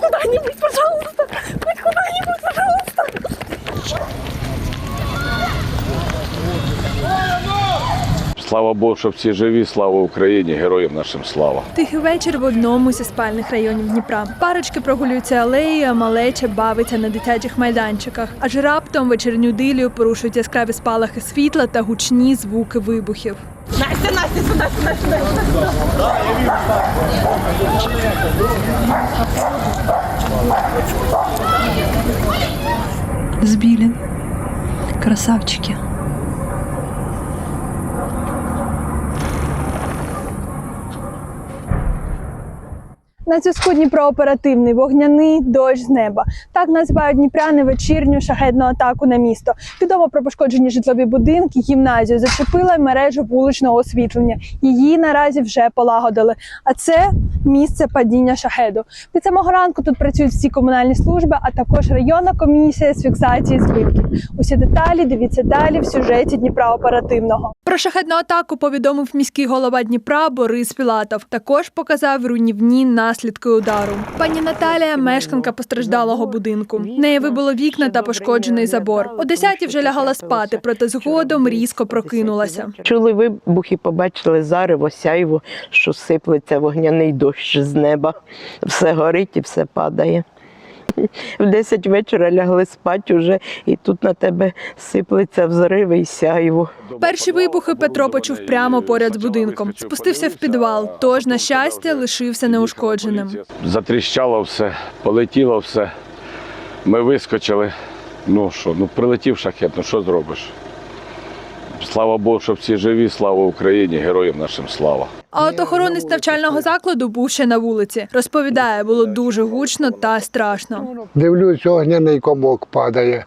куда-нибудь, пожалуйста! Хоть куда-нибудь, пожалуйста! Слава Богу, що всі живі, слава Україні, героям нашим слава. Тихий вечір в одному зі спальних районів Дніпра. Парочки прогулюються алеєю, а малеча бавиться на дитячих майданчиках. Аж раптом вечірню дилію порушують яскраві спалахи світла та гучні звуки вибухів. Настя, Настя, сюди, сюди, сюди. Збілін. Красавчики. На зв'язку Дніпрооперативний вогняний дощ з неба. Так називають дніпряни вечірню шахедну атаку на місто. Відомо про пошкоджені житлові будинки, гімназію зачепила мережу вуличного освітлення. Її наразі вже полагодили. А це місце падіння шахеду. Від самого ранку тут працюють всі комунальні служби, а також районна комісія з фіксації збитків. Усі деталі дивіться далі в сюжеті Дніпра оперативного. Про шахедну атаку повідомив міський голова Дніпра Борис Пілатов. Також показав руйнівні наслідки удару. Пані Наталія, мешканка постраждалого будинку. Неї вибило вікна та пошкоджений забор. О 10 вже лягала спати, проте згодом різко прокинулася. Чули вибухи, побачили зарево, сяйво, що сиплеться вогняний дощ з неба. Все горить і все падає. В 10 вечора лягли спати уже, і тут на тебе сиплеться взриви і сяйво. Перші вибухи Петро почув прямо поряд з будинком. Спустився в підвал, тож, на щастя, лишився неушкодженим. Затріщало все, полетіло все. Ми вискочили. Ну що, ну прилетів шахет, ну що зробиш? Слава Богу, що всі живі, слава Україні, героям нашим слава. А от охоронець навчального закладу був ще на вулиці. Розповідає, було дуже гучно та страшно. Дивлюсь, огняний комок падає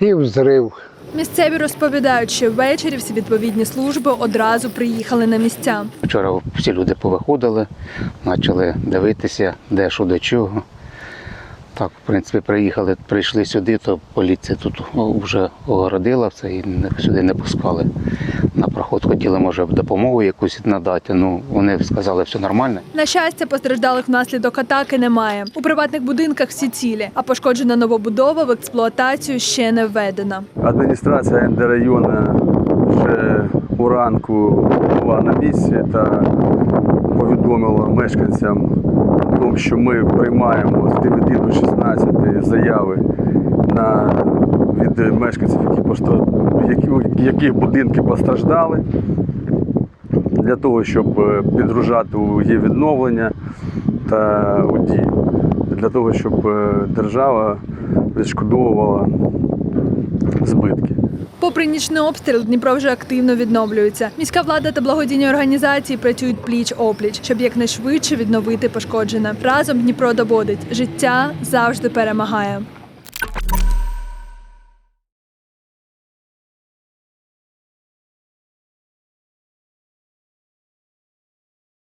і взрив. Місцеві розповідають, що ввечері всі відповідні служби одразу приїхали на місця. Вчора всі люди повиходили, почали дивитися, де що до чого. Так, в принципі, приїхали, прийшли сюди, то поліція тут вже огородила все і не- сюди не пускали. На проход хотіли, може, допомогу якусь надати. Ну, вони сказали, все нормально. На щастя, постраждалих внаслідок атаки немає. У приватних будинках всі цілі, а пошкоджена новобудова в експлуатацію ще не введена. Адміністрація НД району вже уранку була на місці та повідомила мешканцям, тому, що ми приймаємо з 9 до 16 заяви на, від мешканців, які постра... які, яких будинки постраждали, для того, щоб е, підгружати у відновлення та у дію, для того, щоб е, держава відшкодовувала збитки. Попри нічний обстріл, Дніпро вже активно відновлюється. Міська влада та благодійні організації працюють пліч опліч, щоб якнайшвидше відновити пошкоджене. Разом Дніпро доводить, життя завжди перемагає.